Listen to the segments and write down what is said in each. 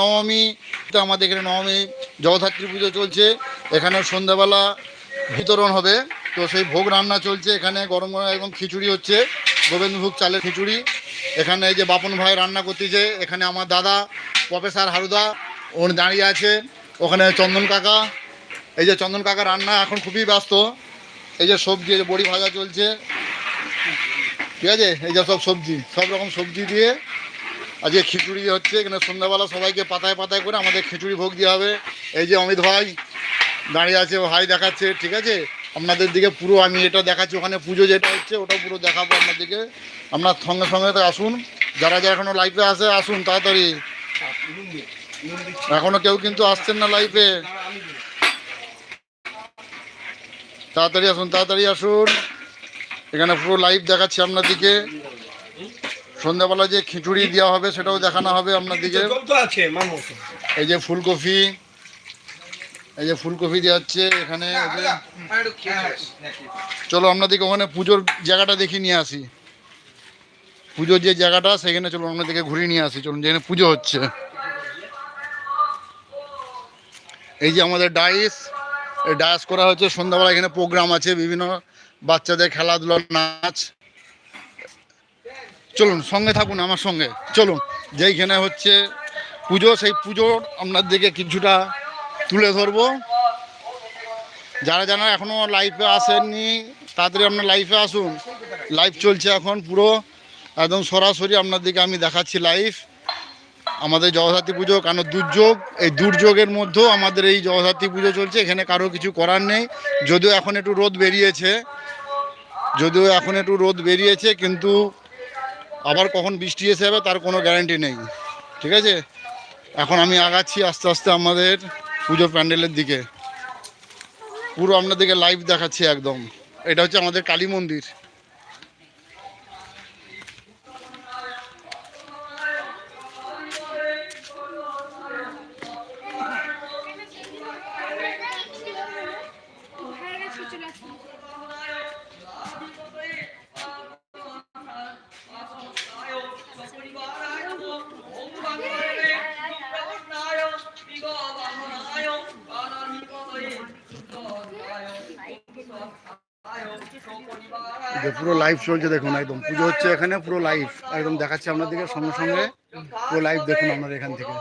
নবমী তো আমাদের এখানে নবমী, জগদ্ধাত্রী পুজো চলছে। এখানে সন্ধ্যাবেলা বিতরণ হবে। তো সেই ভোগ রান্না চলছে এখানে, গরম গরম একদম খিচুড়ি হচ্ছে। গোবিন্দভোগ চালের খিচুড়ি। এখানে এই যে বাপন ভাই রান্না করতেছে, এখানে আমার দাদা, প্রফেসর হারুদা ওর দাঁড়িয়ে আছে। ওখানে চন্দন কাকা। এই যে চন্দন কাকা রান্না এখন খুবই ব্যস্ত। এই যে সবজি, এই যে বড়ি ভাজা চলছে। ঠিক আছে? এই যে সব সবজি, সব রকম সবজি দিয়ে আজকে খিচুড়ি হচ্ছে, এখানে সন্ধ্যাবেলা সবাইকে পাতায় পাতায় করে আমাদের খিচুড়ি ভোগ দেওয়া হবে। এই যে অমিত ভাই দাঁড়িয়ে আছে হাই দেখাচ্ছে, ঠিক আছে? আপনাদের দিকে পুরো আমি এটা দেখাচ্ছি, ওখানে পুজো যেটা হচ্ছে ওটা পুরো দেখাবো আপনাদেরকে। আপনার সঙ্গে সঙ্গে তো আসুন, যারা যারা এখনও লাইফে আসে আসুন তাড়াতাড়ি। এখনও কেউ কিন্তু আসছেন না লাইফে তাড়াতাড়ি আসুন তাড়াতাড়ি আসুন। এখানে পুরো লাইভ দেখাচ্ছি আপনাদেরকে। সন্ধ্যাবেলা যে খিচুড়ি দেওয়া হবে সেটাও দেখানো হবে আপনাদেরকে এই যে ফুলকপি এই যে ফুলকপি দেওয়া হচ্ছে এখানে। এই যে চলো আপনাদেরকে ওখানে পুজোর জায়গাটা দেখিয়ে নিয়ে আসি। পুজোর যে জায়গাটা সেখানে চলুন আপনাদেরকে ঘুরিয়ে নিয়ে আসি। চলুন যেখানে পুজো হচ্ছে। এই যে আমাদের ডাইস এই ডাইস করা হচ্ছে। সন্ধ্যাবেলা এখানে প্রোগ্রাম আছে বিভিন্ন বাচ্চাদের খেলাধুলার নাচ। চলুন, সঙ্গে থাকুন আমার সঙ্গে। চলুন, যেইখানে হচ্ছে পুজো, সেই পুজোর আপনার দিকে কিছুটা তুলে ধরবো। যারা যারা এখনও লাইফে আসেননি, তাড়াতাড়ি আপনার লাইফে আসুন। লাইভ চলছে এখন পুরো। একদম সরাসরি আপনার দিকে আমি দেখাচ্ছি লাইভ আমাদের জগদ্ধাত্রী পুজো কেন দুর্যোগ? এই দুর্যোগের মধ্যেও আমাদের এই জগদ্ধাত্রী পুজো চলছে, এখানে কারও কিছু করার নেই। যদিও এখন একটু রোদ বেরিয়েছে, যদিও এখন একটু রোদ বেরিয়েছে, কিন্তু আবার কখন বৃষ্টি এসে যাবে তার কোনো গ্যারান্টি নেই। ঠিক আছে? এখন আমি আগাচ্ছি আস্তে আস্তে আমাদের পুজো প্যান্ডেলের দিকে। পুরো আপনাদেরকে লাইভ দেখাচ্ছি একদম। এটা হচ্ছে আমাদের কালী মন্দির। যে পুরো লাইভ চলছে দেখুন, একদম। পুজো হচ্ছে এখানে, পুরো লাইভ একদম দেখাচ্ছে আপনাদেরকে সঙ্গে সঙ্গে। পুরো লাইভ দেখুন আপনারা এখান থেকে।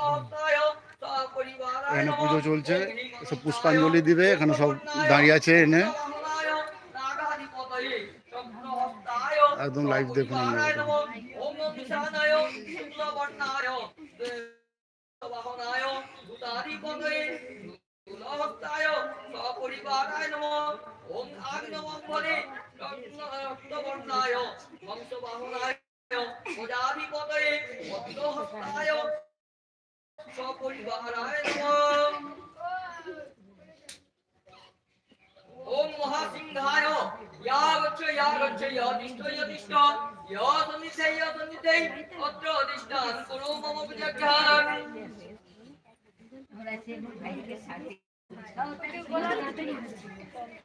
এখানে পুজো চলছে সব পুষ্পাঞ্জলি দিবে, এখানে সব দাঁড়িয়ে আছে এনে। একদম লাইভ দেখুন আপনারা রক্তবর্ণায় বংশবাহনায় প্রজাধিপতয়ে ভদ্রহস্তায় সপরিবারায় নম ওম মহাসিংহায় ইয়া গচ্ছ ইয়া গচ্ছ ইয়া তিষ্ঠ ইয়া তিষ্ঠ ইয়া সন্নিধে ইয়া সন্নিধে অত্র অধিষ্ঠান কুরু মম পূজাজ্ঞান ওম আমা নমস্তুতে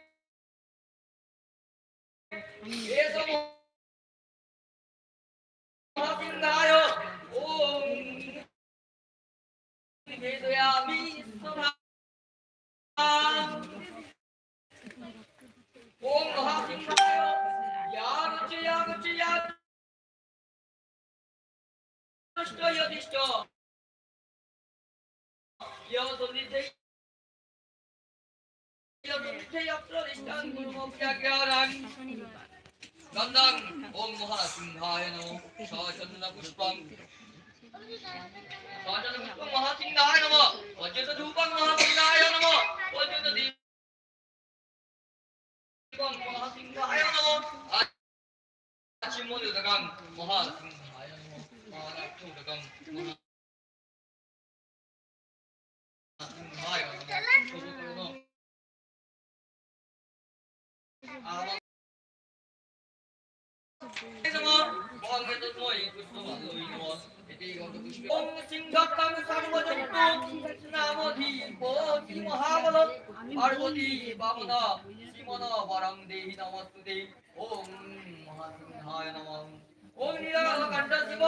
গন্ধাং ওম মহাসিংহায় নমঃ সচন্দন পুষ্পং সচন্দন পুষ্পং মহাসিংহায় নমঃ অজ্যত ধূপং মহাসিংহায় নমঃ অজ্যত দীপং মহাসিংহায় নমঃ মহাসিংহায় নমঃ মহাসিংহায় নমঃ पार्वती बामना श्रीमना वरं देहि नमस्तु ते ॐ महासिंहाय नमः ॐ निरालकण्ठ शिव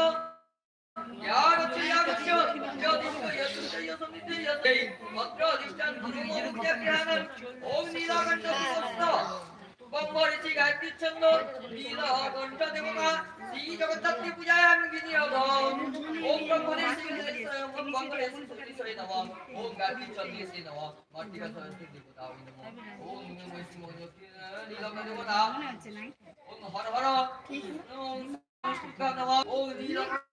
গায়ত্রী ছন্দ নীলকণ্ঠ দেবতা শ্রী জগদ্ধাত্রী পূজায় আমি বিনিয়োগ ওম ব্রহ্মণে শ্রী ওম ব্রহ্মণে শ্রী সুরেশ্বরে নমঃ ওম গায়ত্রী ছন্দে শ্রী নমঃ মাতৃকা সরস্বতী দেবতা নমঃ ওম নমঃ শ্রী নীলকণ্ঠ দেবতা ওম হর হর ওম সংস্কৃত নমঃ ওম নীলকণ্ঠ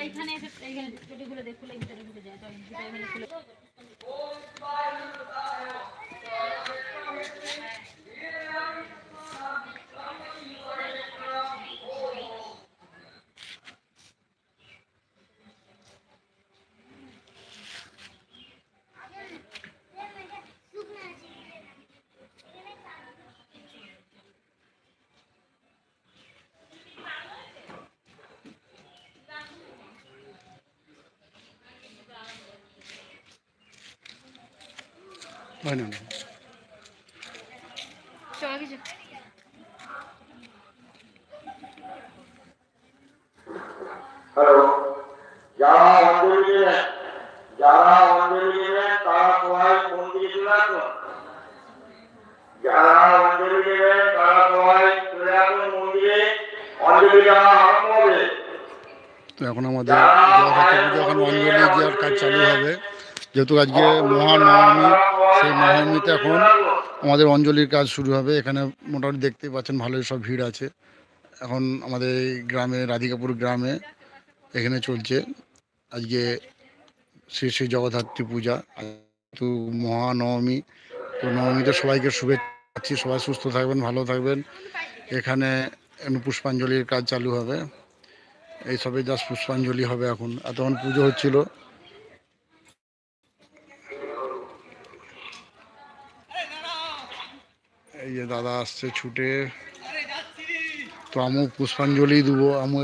এইখানে খুলে ভিতরে ঢুকে যায় ভিতরে খুলে না হ্যালো যারা অঞ্জলি যারা অঞ্জলি দেবেন তারা সবাই মন্দিরে চলে আসুন যারা অঞ্জলি তারা সবাই চলে আসুন মন্দিরে। অঞ্জলি দেওয়া আরম্ভ হবে। তো এখন আমাদের এখন অঞ্জলি দেওয়ার কাজ চালু হবে যেহেতু আজকে মহানবমী সেই নবমীতে এখন আমাদের অঞ্জলির কাজ শুরু হবে। এখানে মোটামুটি দেখতেই পাচ্ছেন ভালোই সব ভিড় আছে। এখন আমাদের এই গ্রামে রাধিকাপুর গ্রামে এখানে চলছে। আজকে শ্রী শ্রী জগদ্ধাত্রী পূজা। তো মহানবমী তো নবমীতে সবাইকে শুভেচ্ছা। সবাই সুস্থ থাকবেন ভালো থাকবেন। এখানে এখন পুষ্পাঞ্জলির কাজ চালু হবে। এইসবে জাস্ট পুষ্পাঞ্জলি হবে এখন। এতক্ষণ পুজো হচ্ছিল। এই যে দাদা আসছে ছুটে। তো আমিও পুষ্পাঞ্জলি দেবো আমি